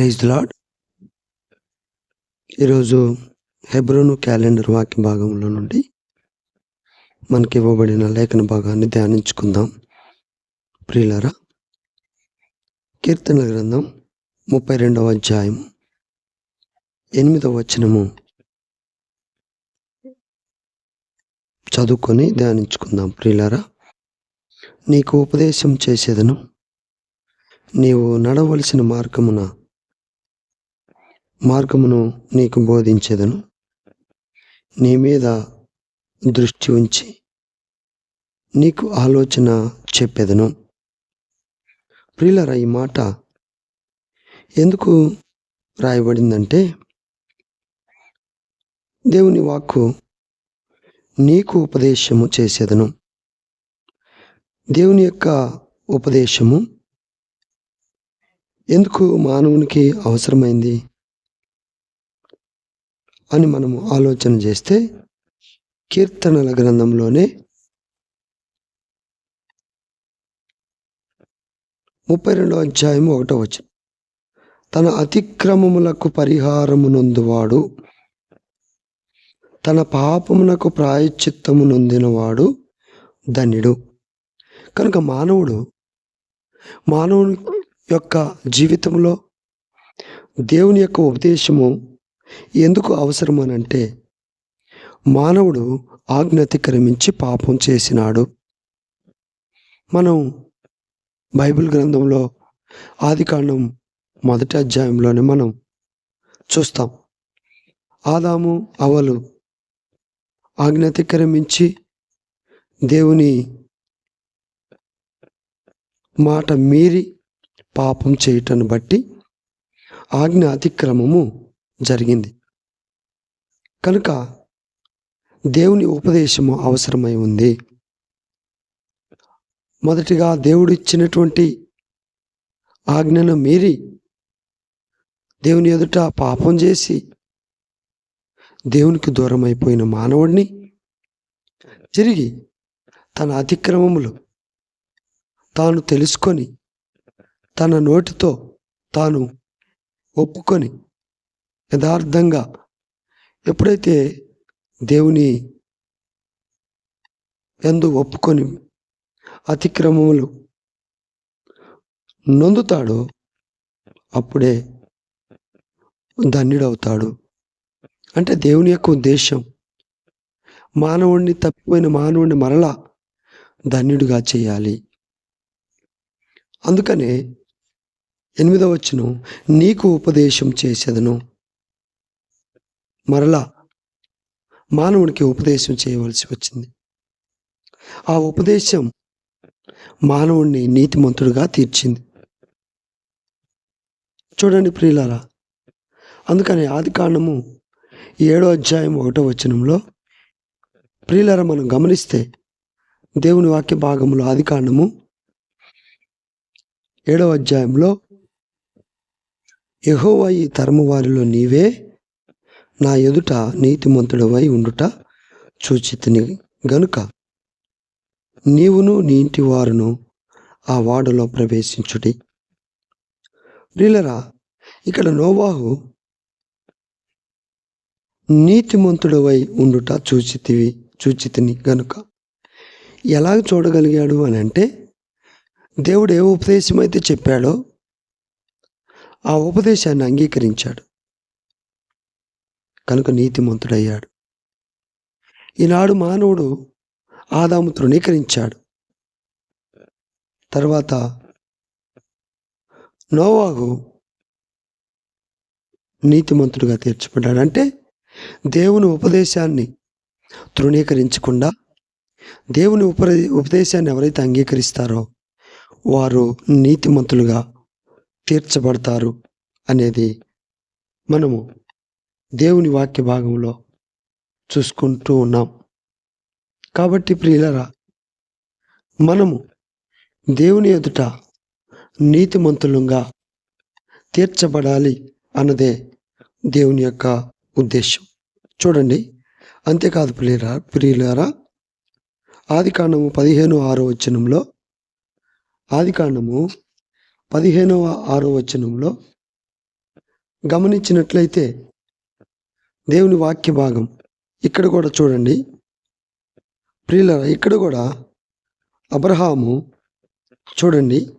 Praise lord ఈరోజు హెబ్రోను calendar వాక్య భాగంలో నుండి మనకి ఇవ్వబడిన లేఖన భాగాన్ని ధ్యానించుకుందాం. ప్రియులరా కీర్తనల గ్రంథం ముప్పై రెండవ అధ్యాయం ఎనిమిదవ వచనము. చదువుకొని ధ్యానించుకుందాం. ప్రియులరా నీకు ఉపదేశం చేసేదను. నీవు నడవలసిన మార్గమున మార్గమును నీకు బోధించేదను. నీ మీద దృష్టి ఉంచి నీకు ఆలోచన చెప్పేదను. ప్రియులరా ఈ మాట ఎందుకు రాయబడిందంటే దేవుని వాక్కు నీకు ఉపదేశము చేసేదను. దేవుని యొక్క ఉపదేశము ఎందుకు మానవునికి అవసరమైంది? అని మనము ఆలోచన చేస్తే కీర్తనల గ్రంథంలోనే ముప్పై రెండో అధ్యాయం ఒకటో వచ్చి తన అతిక్రమములకు పరిహారము నొందువాడు తన పాపమునకు ప్రాయశ్చిత్తము నొందినవాడు ధన్యుడు. కనుక మానవుడు మానవుని యొక్క జీవితంలో దేవుని యొక్క ఉపదేశము ఎందుకు అవసరమనంటే మానవుడు ఆజ్ఞ అతిక్రమించి పాపం చేసినాడు. మనం బైబిల్ గ్రంథంలో ఆదికాండం మొదటి అధ్యాయంలోనే మనం చూస్తాం. ఆదాము అవలు ఆజ్ఞ అతిక్రమించి దేవుని మాట మీరి పాపం చేయటాన్ని బట్టి ఆజ్ఞ అతిక్రమము జరిగింది. కనుక దేవుని ఉపదేశము అవసరమై ఉంది. మొదటిగా దేవుడు ఇచ్చినటువంటి ఆజ్ఞను మీరి దేవుని ఎదుట పాపం చేసి దేవునికి దూరం అయిపోయిన మానవుడిని తిరిగి తన అతిక్రమములు తాను తెలుసుకొని తన నోటితో తాను ఒప్పుకొని యథార్థంగా ఎప్పుడైతే దేవుని ఎందు ఒప్పుకొని అతిక్రమములు నొందుతాడో అప్పుడే ధన్యుడవుతాడు. అంటే దేవుని యొక్క ఉద్దేశం మానవుణ్ణి తప్పిపోయిన మానవుణ్ణి మరలా ధన్యుడిగా చేయాలి. అందుకనే ఎనిమిదవ వచ్చును నీకు ఉపదేశం చేసేదను. మరలా మానవునికి ఉపదేశం చేయవలసి వచ్చింది. ఆ ఉపదేశం మానవుణ్ణి నీతిమంతుడుగా తీర్చింది. చూడండి ప్రియులారా అందుకని ఆది కాండము ఏడో అధ్యాయం ఒకటో వచనంలో ప్రియులారా మనం గమనిస్తే దేవుని వాక్య భాగంలో ఆది కాండము ఏడవ అధ్యాయంలో యహోవా ఈ తరము వారిలో నీవే నా ఎదుట నీతిమంతుడవై ఉండుట చూచితిని గనుక. నీవును నీ ఇంటి వారును ఆ వాడలో ప్రవేశించుటి ప్రియులరా ఇక్కడ నోవాహు నీతిమంతుడవై ఉండుట చూచితివి చూచితిని గనుక. ఎలాగ చూడగలిగాడు అని అంటే దేవుడు ఏ ఉపదేశం అయితే చెప్పాడో ఆ ఉపదేశాన్ని అంగీకరించాడు. కనుక నీతిమంతుడయ్యాడు. ఈనాడు మానవుడు ఆదాము తృణీకరించాడు. తర్వాత నోవాగు నీతిమంతుడిగా తీర్చబడ్డాడు. అంటే దేవుని ఉపదేశాన్ని తృణీకరించకుండా దేవుని ఉప ఉపదేశాన్ని ఎవరైతే అంగీకరిస్తారో వారు నీతిమంతులుగా తీర్చబడతారు అనేది మనము దేవుని వాక్య భాగంలో చూసుకుంటూ ఉన్నాం. కాబట్టి ప్రియులరా మనము దేవుని ఎదుట నీతిమంతులుగా తీర్చబడాలి అన్నదే దేవుని యొక్క ఉద్దేశం. చూడండి అంతేకాదు ప్రియుల ప్రియులారా ఆది కాండము పదిహేను ఆరో వచనంలో ఆది కాండము పదిహేనవ ఆరో వచనంలో గమనించినట్లయితే దేవుని వాక్య భాగం. ఇక్కడ కూడా చూడండి. ప్రియుల ఇక్కడ కూడా అబ్రహాము చూడండి.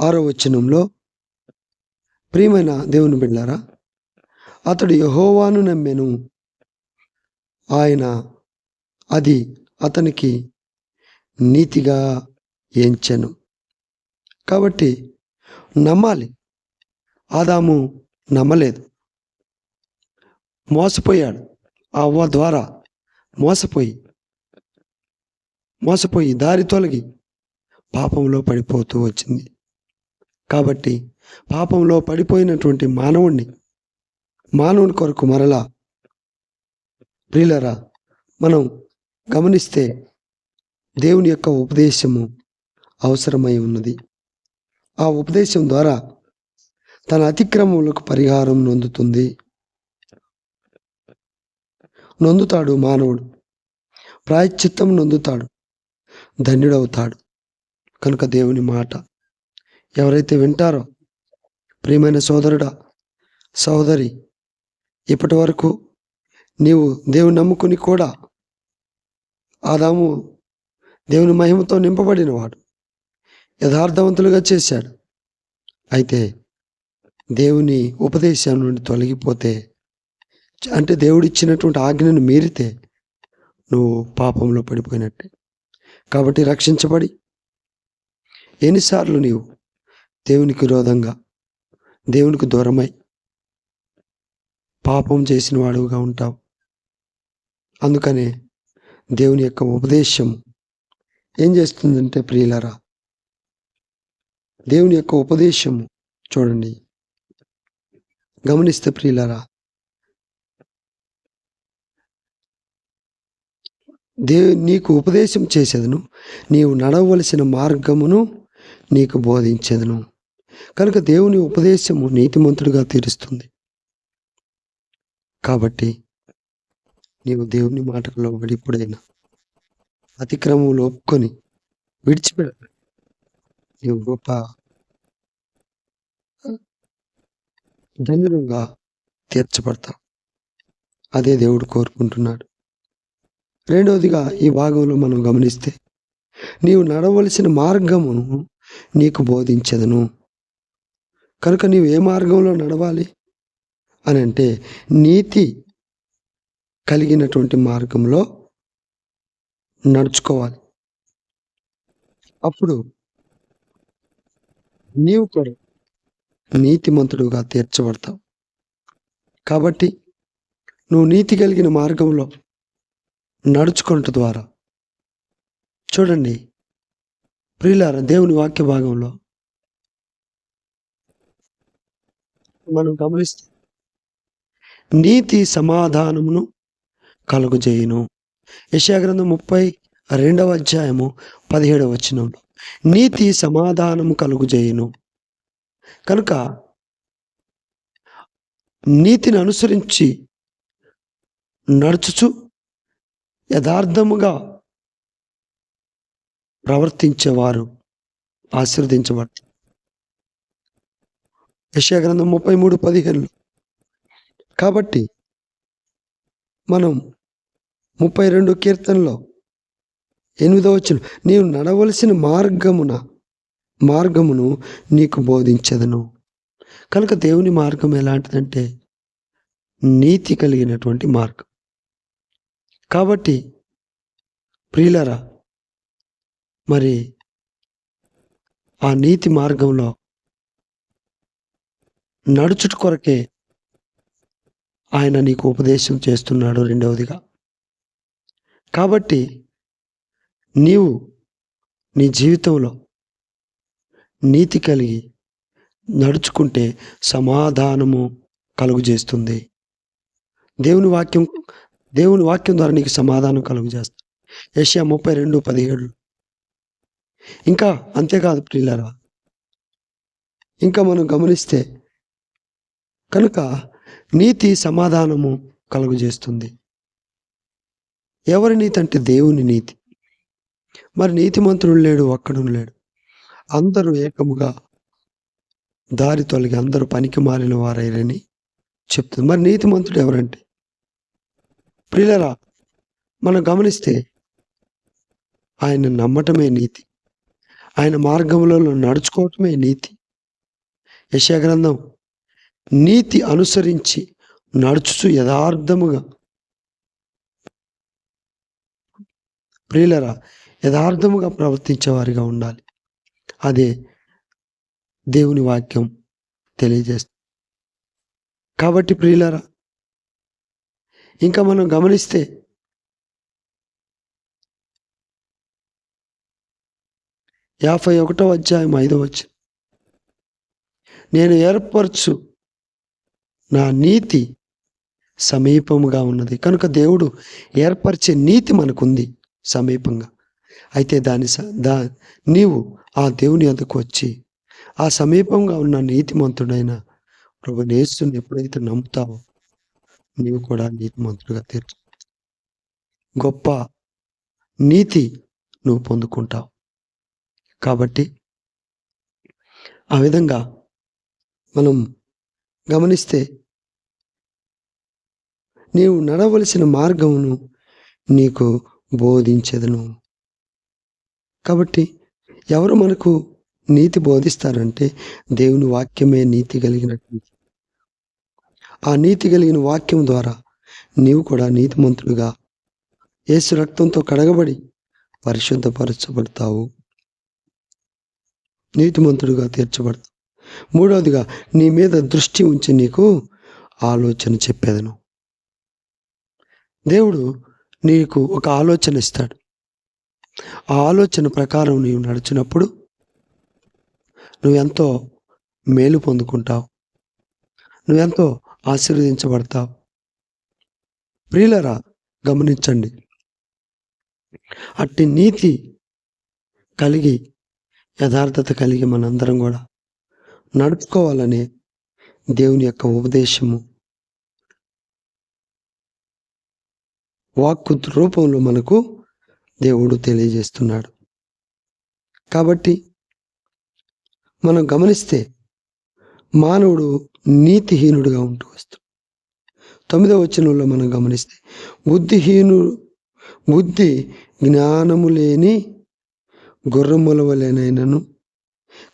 ఆరో వచనంలో ప్రియమైన దేవుని బిడ్డారా అతడు యహోవాను నమ్మెను. ఆయన అది అతనికి నీతిగా ఎంచెను. కాబట్టి నమ్మాలి. ఆదాము నమ్మలేదు. మోసపోయాడు. ఆ అవ్వ ద్వారా మోసపోయి మోసపోయి దారి తొలగి పాపంలో పడిపోతూ వచ్చింది. కాబట్టి పాపంలో పడిపోయినటువంటి మానవుణ్ణి మానవుని కొరకు మరలా ప్రియులరా మనం గమనిస్తే దేవుని యొక్క ఉపదేశము అవసరమై ఉన్నది. ఆ ఉపదేశం ద్వారా తన అతిక్రమములకు పరిహారం నొందుతుంది. నొందుతాడు మానవుడు. ప్రాయశ్చిత్తం నొందుతాడు. ధన్యుడవుతాడు. కనుక దేవుని మాట ఎవరైతే వింటారో ప్రియమైన సోదరుడా సోదరి ఇప్పటి వరకు నీవు దేవుని నమ్ముకుని కూడా ఆదాము దేవుని మహిమతో నింపబడినవాడు. యథార్థవంతులుగా చేశాడు. అయితే దేవుని ఉపదేశం నుండి తొలగిపోతే అంటే దేవుడు ఇచ్చినటువంటి ఆజ్ఞను మీరితే నువ్వు పాపంలో పడిపోయినట్టే. కాబట్టి రక్షించబడి. ఎన్నిసార్లు నీవు దేవునికి విరోధంగా దేవునికి దూరమై పాపం చేసిన వాడుగా ఉంటావు. అందుకనే దేవుని యొక్క ఉపదేశం ఏం చేస్తుందంటే ప్రియులరా దేవుని యొక్క ఉపదేశము చూడండి. గమనిస్తే ప్రియులరా దేవు నీకు ఉపదేశం చేసేదను. నీవు నడవలసిన మార్గమును నీకు బోధించేదను. కనుక దేవుని ఉపదేశము నీతిమంతుడిగా తీరుస్తుంది. కాబట్టి నీవు దేవుని మాటకు లోబడి ఇప్పుడైనా అతిక్రమంలో ఒప్పుకొని విడిచిపెడ నీవు గొప్ప ధన్యులుగా తీర్చబడతావు. అదే దేవుడు కోరుకుంటున్నాడు. రెండవదిగా ఈ భాగంలో మనం గమనిస్తే నీవు నడవలసిన మార్గమును నీకు బోధించదను. కనుక నీవు ఏ మార్గంలో నడవాలి అని అంటే నీతి కలిగినటువంటి మార్గంలో నడుచుకోవాలి. అప్పుడు నీవు కూడా నీతిమంతుడుగా తీర్చబడతావు. కాబట్టి నువ్వు నీతి కలిగిన మార్గంలో నడుచుకుంట ద్వారా. చూడండి. ప్రియులార దేవుని వాక్య భాగంలో మనం గమనిస్తే నీతి సమాధానమును కలుగుజేయును. యశాగ్రంథం ముప్పై రెండవ అధ్యాయము పదిహేడవ వచనంలో నీతి సమాధానము కలుగుజేయును. కనుక నీతిని అనుసరించి నడుచుచు యథార్థముగా ప్రవర్తించేవారు ఆశీర్వదించబడతారు యశాగ్రంథం ముప్పై మూడు పదిహేనులో. కాబట్టి మనం ముప్పై రెండు కీర్తనలో ఎనిమిదో వచ్చిన నీవు నడవలసిన మార్గమున మార్గమును నీకు బోధించదను. కనుక దేవుని మార్గం ఎలాంటిదంటే నీతి కలిగినటువంటి మార్గం. కాబట్టి ప్రియులరా మరి ఆ నీతి మార్గంలో నడుచుట కొరకే ఆయన నీకు ఉపదేశం చేస్తున్నాడు రెండవదిగా. కాబట్టి నీవు నీ జీవితంలో నీతి కలిగి నడుచుకుంటే సమాధానము కలుగు చేస్తుంది దేవుని వాక్యం దేవుని వాక్యం ద్వారా నీకు సమాధానం కలుగు ఏషియా ముప్పై రెండు పదిహేడు. ఇంకా అంతేకాదు ప్రియులరా ఇంకా మనం గమనిస్తే కనుక నీతి సమాధానము కలుగు చేస్తుంది ఎవరి నీతి అంటే దేవుని నీతి. మరి నీతిమంతుడు లేడు ఒక్కడు లేడు. అందరూ ఏకముగా దారి తొలగి అందరూ పనికి మారిన వారైరని చెప్తుంది. మరి నీతిమంతుడు ఎవరంటే? ప్రియులరా మనం గమనిస్తే ఆయన నమ్మటమే నీతి. ఆయన మార్గములలో నడుచుకోవటమే నీతి. యశాగ్రంథం నీతి అనుసరించి నడుచుచు యథార్థముగా. ప్రియులరా యథార్థముగా ప్రవర్తించేవారిగా ఉండాలి. అదే దేవుని వాక్యం తెలియజేస్తుంది. కాబట్టి ప్రియులరా ఇంకా మనం గమనిస్తే యాభై ఒకటో అధ్యాయం ఐదో వచ్చి నేను ఏర్పరచు నా నీతి సమీపముగా ఉన్నది. కనుక దేవుడు ఏర్పరిచే నీతి మనకుంది సమీపంగా. అయితే దాని దా నీవు ఆ దేవుని అందుకు వచ్చి ఆ సమీపంగా ఉన్న నీతిమంతుడైన ప్రభు నేస్తుని ఎప్పుడైతే నమ్ముతావో నీవు కూడా నీతిమంతుడిగా తీర్చు గొప్ప నీతి నువ్వు పొందుకుంటావు. కాబట్టి ఆ విధంగా మనం గమనిస్తే నీవు నడవలసిన మార్గమును నీకు బోధించదును. కాబట్టి ఎవరు మనకు నీతి బోధిస్తారంటే దేవుని వాక్యమే నీతి కలిగినటువంటి ఆ నీతి కలిగిన వాక్యం ద్వారా నీవు కూడా నీతిమంతుడుగా యేసు రక్తంతో కడగబడి పరిశుద్ధపరచబడతావు. నీతిమంతుడుగా తీర్చబడతావు. మూడవదిగా నీ మీద దృష్టి ఉంచి నీకు ఆలోచన చెప్పేదను. దేవుడు నీకు ఒక ఆలోచన ఇస్తాడు. ఆ ఆలోచన ప్రకారం నీవు నడిచినప్పుడు నువ్వెంతో మేలు పొందుకుంటావు. నువ్వెంతో ఆశీర్వదించబడతావు. ప్రియులరా గమనించండి. అట్టి నీతి కలిగి యథార్థత కలిగి మనందరం కూడా నడుపుకోవాలనే దేవుని యొక్క ఉపదేశము. వాక్కు రూపంలో మనకు దేవుడు తెలియజేస్తున్నాడు. కాబట్టి మనం గమనిస్తే మానవుడు నీతిహీనుడిగా ఉంటూ వస్తాడు తొమ్మిదవ వచనంలో మనం గమనిస్తే బుద్ధిహీను బుద్ధి జ్ఞానము లేని గుర్రముల వలెనైనను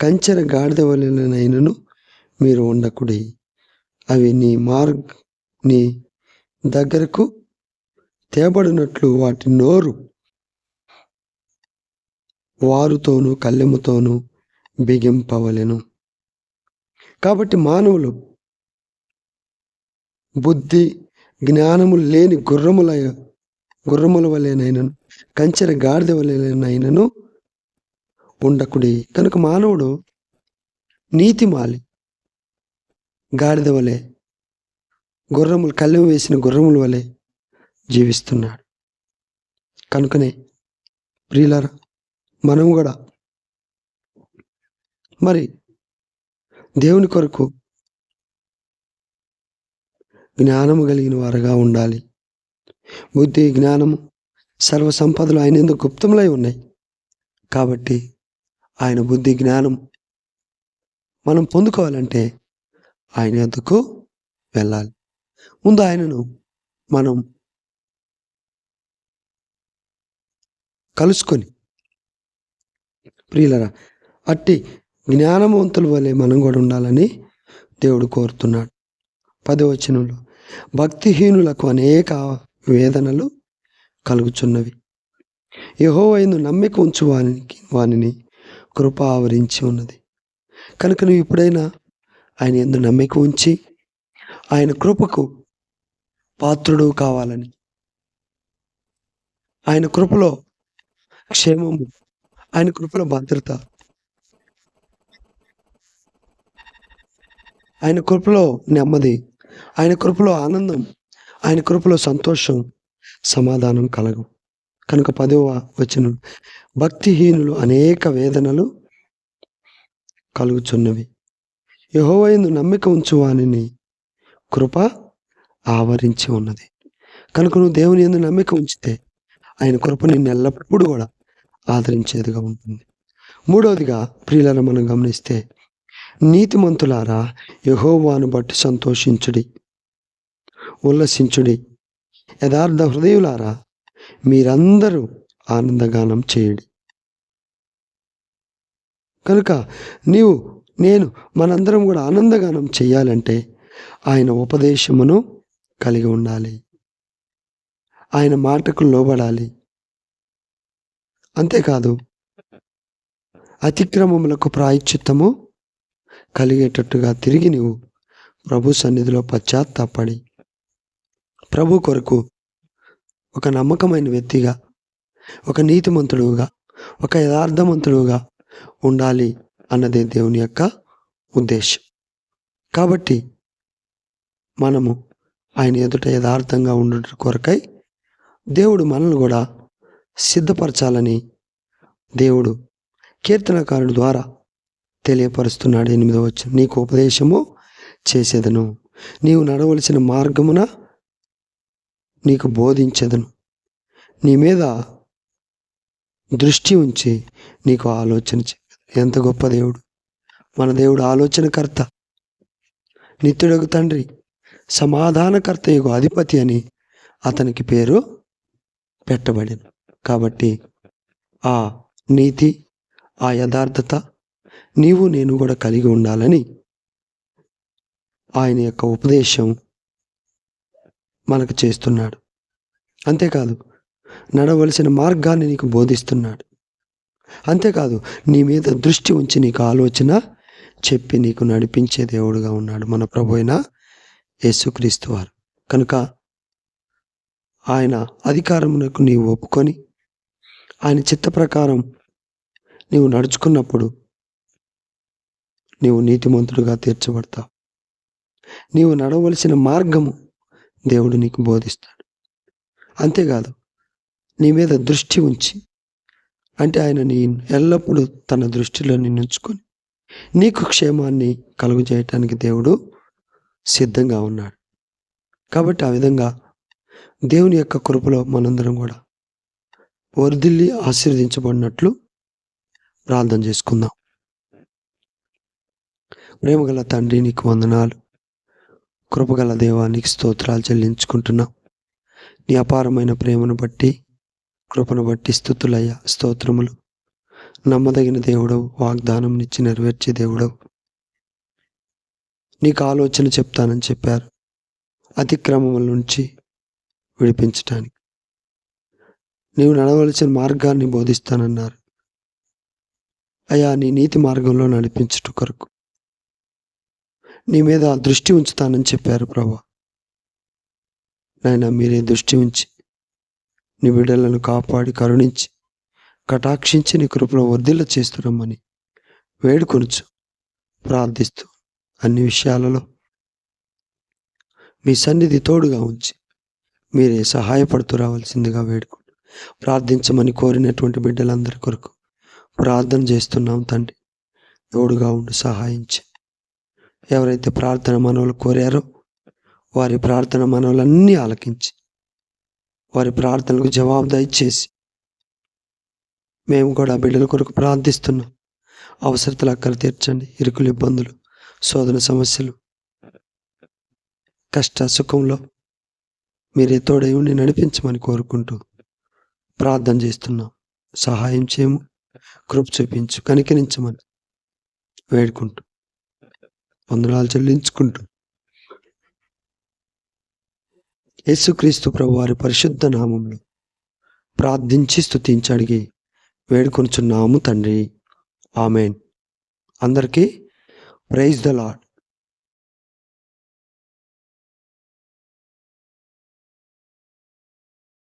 కంచెర గాడిద వలెనైనను మీరు ఉండకుడి. అవి నీ మార్గ్ నీ దగ్గరకు తేబడినట్లు వాటి నోరు వారుతోనూ కళ్ళెముతోనూ బిగింపవలెను. కాబట్టి మానవులు బుద్ధి జ్ఞానము లేని గుర్రముల గుర్రముల వలెనైనను కంచెర గాడిద వలెనైనను ఉండకుడి. కనుక మానవుడు నీతిమాలి. గాడిద వలె గుర్రములు కళ్ళెం వేసిన గుర్రముల వలె జీవిస్తున్నాడు. కనుకనే ప్రియులారా మనం కూడా మరి దేవుని కొరకు జ్ఞానము కలిగిన వారుగా ఉండాలి. బుద్ధి జ్ఞానము సర్వ సంపదలు ఆయన ఎందుకు గుప్తములై ఉన్నాయి? కాబట్టి ఆయన బుద్ధి జ్ఞానం మనం పొందుకోవాలంటే ఆయన ఎందుకు వెళ్ళాలి? ముందు ఆయనను మనం కలుసుకొని ప్రియులరా అట్టి జ్ఞానవంతుల వలె మనం కూడా ఉండాలని దేవుడు కోరుతున్నాడు. పదవచనంలో భక్తిహీనులకు అనేక వేదనలు కలుగుచున్నవి. యహోవైను నమ్మిక ఉంచు వానికి వానిని కృప ఆవరించి ఉన్నది. కనుక నువ్వు ఇప్పుడైనా ఆయన ఎందు నమ్మిక ఉంచి ఆయన కృపకు పాత్రుడు కావాలని ఆయన కృపలో క్షేమము ఆయన కృపలో భద్రత ఆయన కృపలో నెమ్మది ఆయన కృపలో ఆనందం ఆయన కృపలో సంతోషం సమాధానం కలగం. కనుక పదవ వచనం భక్తిహీనులు అనేక వేదనలు కలుగుచున్నవి. యహోవైందు నమ్మిక ఉంచువానిని కృప ఆవరించి ఉన్నది. కనుక నువ్వు దేవుని ఎందు నమ్మిక ఉంచితే ఆయన కృప నిన్ను ఎల్లప్పుడూ కూడా ఆదరించేదిగా ఉంటుంది. మూడవదిగా ప్రియులను మనం గమనిస్తే నీతిమంతులారా యహోవాను బట్టి సంతోషించుడి ఉల్లసించుడి. యథార్థ హృదయులారా మీరందరూ ఆనందగానం చేయుడి. కనుక నీవు నేను మనందరం కూడా ఆనందగానం చేయాలంటే ఆయన ఉపదేశమును కలిగి ఉండాలి. ఆయన మాటకు లోబడాలి. అంతేకాదు అతిక్రమములకు ప్రాయశ్చిత్తము కలిగేటట్టుగా తిరిగి నీవు ప్రభు సన్నిధిలో పశ్చాత్తాపడి ప్రభు కొరకు ఒక నమ్మకమైన వ్యక్తిగా ఒక నీతిమంతుడుగా ఒక యథార్థవంతుడుగా ఉండాలి అన్నదే దేవుని యొక్క ఉద్దేశం. కాబట్టి మనము ఆయన ఎదుట యథార్థంగా ఉండట కొరకై దేవుడు మనల్ని కూడా సిద్ధపరచాలని దేవుడు కీర్తనకారుడు ద్వారా తెలియపరుస్తున్నాడు ఎనిమిదో వచ్చిన నీకు ఉపదేశము చేసేదను. నీవు నడవలసిన మార్గమున నీకు బోధించదను. నీ మీద దృష్టి ఉంచి నీకు ఆలోచన చే ఎంత గొప్ప దేవుడు. మన దేవుడు ఆలోచనకర్త. నిత్యుడకు తండ్రి సమాధానకర్త యొక్క అధిపతి అని అతనికి పేరు పెట్టబడింది. కాబట్టి ఆ నీతి ఆ యథార్థత నీవు నేను కూడా కలిగి ఉండాలని ఆయన యొక్క ఉపదేశం మనకు చేస్తున్నాడు. అంతేకాదు నడవలసిన మార్గాన్ని నీకు బోధిస్తున్నాడు. అంతేకాదు నీ మీద దృష్టి ఉంచి నీకు ఆలోచన చెప్పి నీకు నడిపించే దేవుడుగా ఉన్నాడు మన ప్రభు అయిన యేసుక్రీస్తు వారు. కనుక ఆయన అధికారమునకు నీవు ఒప్పుకొని ఆయన చిత్త ప్రకారం నీవు నడుచుకున్నప్పుడు నీవు నీతిమంతుడుగా తీర్చబడతావు. నీవు నడవలసిన మార్గము దేవుడు నీకు బోధిస్తాడు. అంతేకాదు నీ మీద దృష్టి ఉంచి అంటే ఆయన నీ ఎల్లప్పుడూ తన దృష్టిలో నిన్నుంచుకొని నీకు క్షేమాన్ని కలుగు చేయటానికి దేవుడు సిద్ధంగా ఉన్నాడు. కాబట్టి ఆ విధంగా దేవుని యొక్క కృపలో మనందరం కూడా వర్ధిల్లి ఆశీర్వదించబడినట్లు ప్రార్థన చేసుకుందాం. ప్రేమగల తండ్రి నీకు వందనాలు. కృపగల దేవానికి స్తోత్రాలు చెల్లించుకుంటున్నాం. నీ అపారమైన ప్రేమను బట్టి కృపను బట్టి స్థుతులయ్యా స్తోత్రములు. నమ్మదగిన దేవుడవు వాగ్దానం నిచ్చి నెరవేర్చే దేవుడవు. నీకు ఆలోచన చెప్తానని చెప్పారు. అతిక్రమముల నుంచి విడిపించటానికి. నీవు నడవలసిన మార్గాన్ని బోధిస్తానన్నారు. అయ్యా నీ నీతి మార్గంలో నడిపించుట కొరకు. నీ మీద దృష్టి ఉంచుతానని చెప్పారు ప్రభా. నాయన మీరే దృష్టి ఉంచి నీ బిడ్డలను కాపాడి కరుణించి కటాక్షించి నీ కృపను వర్ధిల్ల చేస్తున్నామని వేడుకొనుచు ప్రార్థిస్తూ అన్ని విషయాలలో మీ సన్నిధి తోడుగా ఉంచి మీరే సహాయపడుతూ రావాల్సిందిగా వేడుకుంటూ ప్రార్థించమని కోరినటువంటి బిడ్డలందరి కొరకు ప్రార్థన చేస్తున్నాం తండ్రి. తోడుగా ఉండి సహాయించి. ఎవరైతే ప్రార్థన మనవులు కోరారో వారి ప్రార్థన మనవులన్నీ ఆలకించి వారి ప్రార్థనలకు జవాబు చేసి మేము కూడా బిడ్డల కొరకు ప్రార్థిస్తున్నాం. అవసరతలు అక్కడ తీర్చండి. ఇరుకులు ఇబ్బందులు శోధన సమస్యలు కష్ట సుఖంలో మీరే తోడై ఉండి నడిపించమని కోరుకుంటూ ప్రార్థన చేస్తున్నాం. సహాయం చేయము కృప చూపించు కనికరించమని వేడుకుంటూ. వందనాలు చెల్లించుకుంటూ. యేసుక్రీస్తు ప్రభు వారి పరిశుద్ధ నామంలో ప్రార్థించి స్థుతించి అడిగి వేడుకొనుచున్నాము తండ్రి. ఆమెన్. అందరికీ ప్రైజ్ ద లాడ్